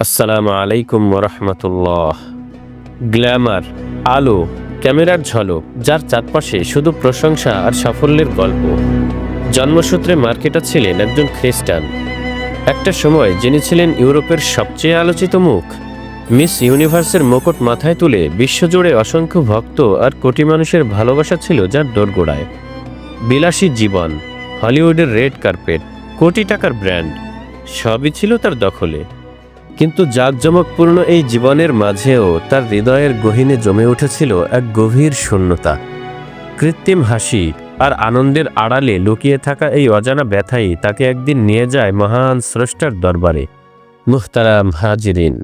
আসসালামু আলাইকুম রহমতুল্লাহ গ্ল্যামার, আলো, ক্যামেরার ঝলক, যার চারপাশে শুধু প্রশংসা আর সাফল্যের গল্প। জন্মসূত্রে মার্কেটা ছিলেন একজন খ্রিস্টান। একটা সময় যিনি ছিলেন ইউরোপের সবচেয়ে আলোচিত মুখ। মিস ইউনিভার্সের মুকুট মাথায় তুলে বিশ্বজুড়ে অসংখ্য ভক্ত আর কোটি মানুষের ভালোবাসা ছিল যার দোরগোড়ায়। বিলাসী জীবন, হলিউডের রেড কার্পেট, কোটি টাকার ব্র্যান্ড, সবই ছিল তার দখলে। কিন্তু জাঁকজমকপূর্ণ এই জীবনের মাঝেও তার হৃদয়ের গহীনে জমে উঠেছিল এক গভীর শূন্যতা। কৃত্রিম হাসি আর আনন্দের আড়ালে লুকিয়ে থাকা এই অজানা ব্যথাই তাকে একদিন নিয়ে যায় মহান স্রষ্টার দরবারে। মুহতারাম হাজিরিন।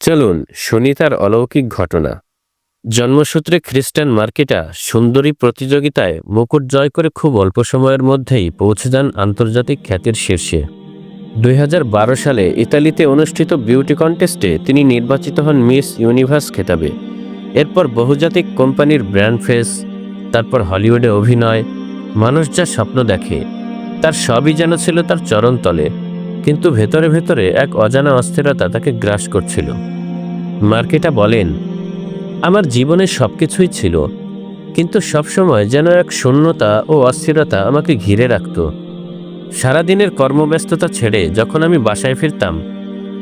চলুন শুনি তার অলৌকিক ঘটনা। জন্মসূত্রে খ্রিস্টান মার্কেটা সুন্দরী প্রতিযোগিতায় মুকুট জয় করে খুব অল্প সময়ের মধ্যেই পৌঁছে যান আন্তর্জাতিক খ্যাতির শীর্ষে। দুই হাজার বারো সালে ইতালিতে অনুষ্ঠিত বিউটি কন্টেস্টে তিনি নির্বাচিত হন মিস ইউনিভার্স খেতাবে। এরপর বহুজাতিক কোম্পানির ব্র্যান্ড ফেস, তারপর হলিউডে অভিনয়, মানুষ যা স্বপ্ন দেখে, তার সবই যেন ছিল তার চরণতলে কিন্তু ভেতরে ভেতরে এক অজানা অস্থিরতা তাকে গ্রাস করছিল। মার্কেটা বলেন, আমার জীবনে সব কিছুই ছিল, কিন্তু সবসময় যেন এক শূন্যতা ও অস্থিরতা আমাকে ঘিরে রাখত। সারাদিনের কর্মব্যস্ততা ছেড়ে যখন আমি বাসায় ফিরতাম,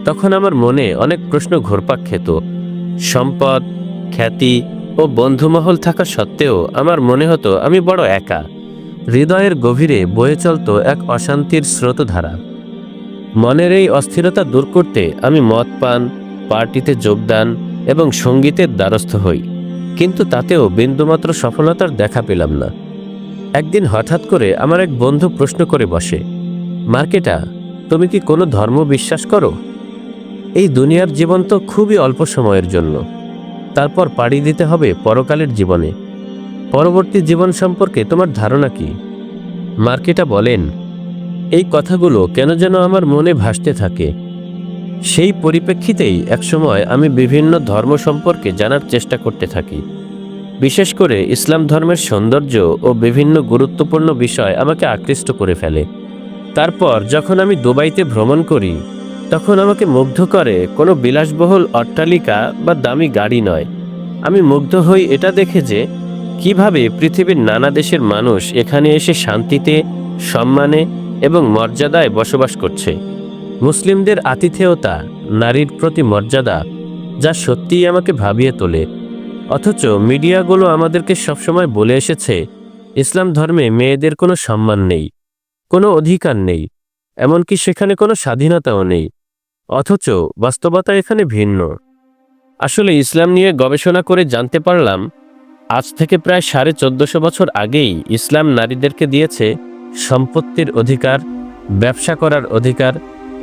তখন আমার মনে অনেক প্রশ্ন ঘোরপাক খেত। সম্পদ, খ্যাতি ও বন্ধুমহল থাকা সত্ত্বেও আমার মনে হতো আমি বড় একা। হৃদয়ের গভীরে বয়ে চলত এক অশান্তির স্রোতধারা। মনের এই অস্থিরতা দূর করতে আমি মদ পান, পার্টিতে যোগদান এবং সঙ্গীতের দ্বারস্থ হই। কিন্তু তাতেও বিন্দুমাত্র সফলতার দেখা পেলাম না। একদিন হঠাৎ করে আমার এক বন্ধু প্রশ্ন করে বসে, মার্কেটা, তুমি কি কোনো ধর্ম বিশ্বাস করো? এই দুনিয়ার জীবন তো খুবই অল্প সময়ের জন্য। তারপর পাড়ি দিতে হবে পরকালের জীবনে। পরবর্তী জীবন সম্পর্কে তোমার ধারণা কি? মার্কেটা বলেন, এই কথাগুলো কেন যেন আমার মনে ভাসতে থাকে। সেই পরিপ্রেক্ষিতেই একসময় আমি বিভিন্ন ধর্ম সম্পর্কে জানার চেষ্টা করতে থাকি। বিশেষ করে ইসলাম ধর্মের সৌন্দর্য ও বিভিন্ন গুরুত্বপূর্ণ বিষয় আমাকে আকৃষ্ট করে ফেলে। তারপর যখন আমি দুবাইতে ভ্রমণ করি, তখন আমাকে মুগ্ধ করে কোনো বিলাসবহুল অট্টালিকা বা দামি গাড়ি নয়। আমি মুগ্ধ হই এটা দেখে যে, কীভাবে পৃথিবীর নানা দেশের মানুষ এখানে এসে শান্তিতে, সম্মানে এবং মর্যাদায় বসবাস করছে। মুসলিমদের আতিথেয়তা নারীর প্রতি মর্যাদা, যা সত্যিই আমাকে ভাবিয়ে তোলে। অথচ মিডিয়াগুলো আমাদেরকে সবসময় বলে এসেছে, ইসলাম ধর্মে মেয়েদের কোনো সম্মান নেই, কোনো অধিকার নেই, এমনকি সেখানে কোনো স্বাধীনতাও নেই, অথচ বাস্তবতা এখানে ভিন্ন। আসলে ইসলাম নিয়ে গবেষণা করে জানতে পারলাম, আজ থেকে প্রায় সাড়ে চোদ্দশো বছর আগেই ইসলাম নারীদেরকে দিয়েছে সম্পত্তির অধিকার, ব্যবসা করার অধিকার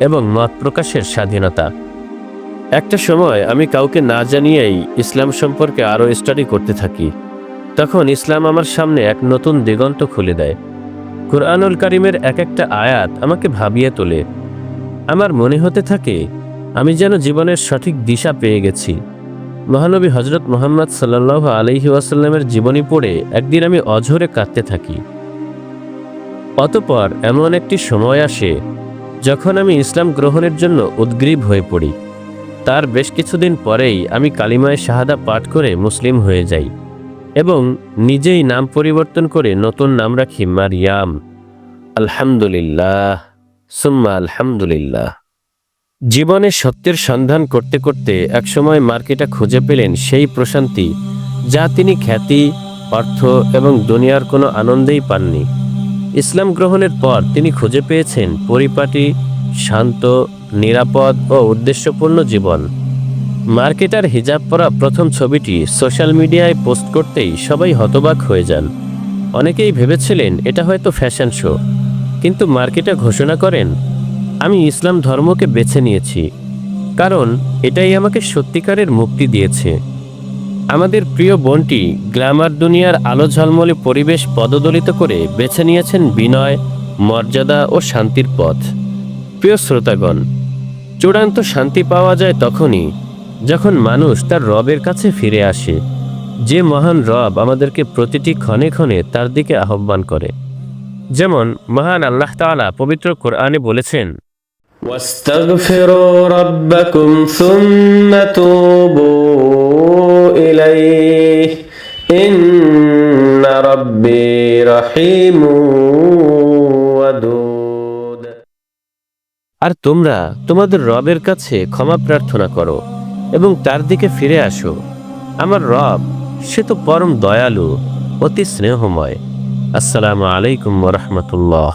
এবং মত প্রকাশের স্বাধীনতা। একটা সময় আমি কাউকে না জানিয়েই ইসলাম সম্পর্কে আরও স্টাডি করতে থাকি। তখন ইসলাম আমার সামনে এক নতুন দিগন্ত খুলে দেয়। কোরআনুল কারিমের এক একটা আয়াত আমাকে ভাবিয়ে তোলে। আমার মনে হতে থাকে, আমি যেন জীবনের সঠিক দিশা পেয়ে গেছি। মহানবী হজরত মোহাম্মদ সাল্লাহ আলহি ওয়াসাল্লামের জীবনী পড়ে একদিন আমি অঝরে কাঁদতে থাকি। অতপর এমন একটি সময় আসে, যখন আমি ইসলাম গ্রহণের জন্য উদ্গ্রীব হয়ে পড়ি। তার বেশ কিছুদিন পরেই আমি কালিমায় শাহাদা পাঠ করে মুসলিম হয়ে যাই এবং নিজেই নাম পরিবর্তন করে নতুন নাম রাখি মারিয়াম। আলহামদুলিল্লাহ। সুম্মা আলহামদুলিল্লাহ। জীবনে সত্যের সন্ধান করতে করতে একসময় মার্কেটা খুঁজে পেলেন সেই প্রশান্তি যা তিনি খ্যাতি, অর্থ এবং দুনিয়ার কোনো আনন্দেই পাননি। ইসলাম গ্রহণের পর তিনি খুঁজে পেয়েছেন পরিপাটি, শান্ত নিরাপদ ও উদ্দেশ্যপূর্ণ জীবন। মার্কেটার হিজাব পরা প্রথম ছবিটি সোশ্যাল মিডিয়ায় পোস্ট করতেই সবাই হতবাক হয়ে যান। অনেকেই ভেবেছিলেন, এটা হয়তো ফ্যাশন শো। কিন্তু মার্কেটা ঘোষণা করেন, আমি ইসলাম ধর্মকে বেছে নিয়েছি। কারণ এটাই আমাকে সত্যিকারের মুক্তি দিয়েছে। আমাদের প্রিয় বোনটি গ্ল্যামার দুনিয়ার আলো ঝলমলে পরিবেশ পদদলিত করে বেছে নিয়েছেন বিনয়, মর্যাদা ও শান্তির পথ। প্রিয় শ্রোতাগণ চূড়ান্ত শান্তি পাওয়া যায় তখনই যখন মানুষ তার রবের কাছে ফিরে আসে যে মহান রব আমাদেরকে প্রতিটি ক্ষণে ক্ষণে তার দিকে আহ্বান করে যেমন মহান আল্লাহ তাআলা পবিত্র কোরআনে বলেছেন واستغفروا ربكم ثم توبوا إليه إن ربي رحيم আর তোমরা তোমাদের রবের কাছে ক্ষমা প্রার্থনা করো এবং তার দিকে ফিরে আসো। আমার রব, সে তো পরম দয়ালু, অতি স্নেহময়। আসসালামু আলাইকুম রহমতুল্লাহ।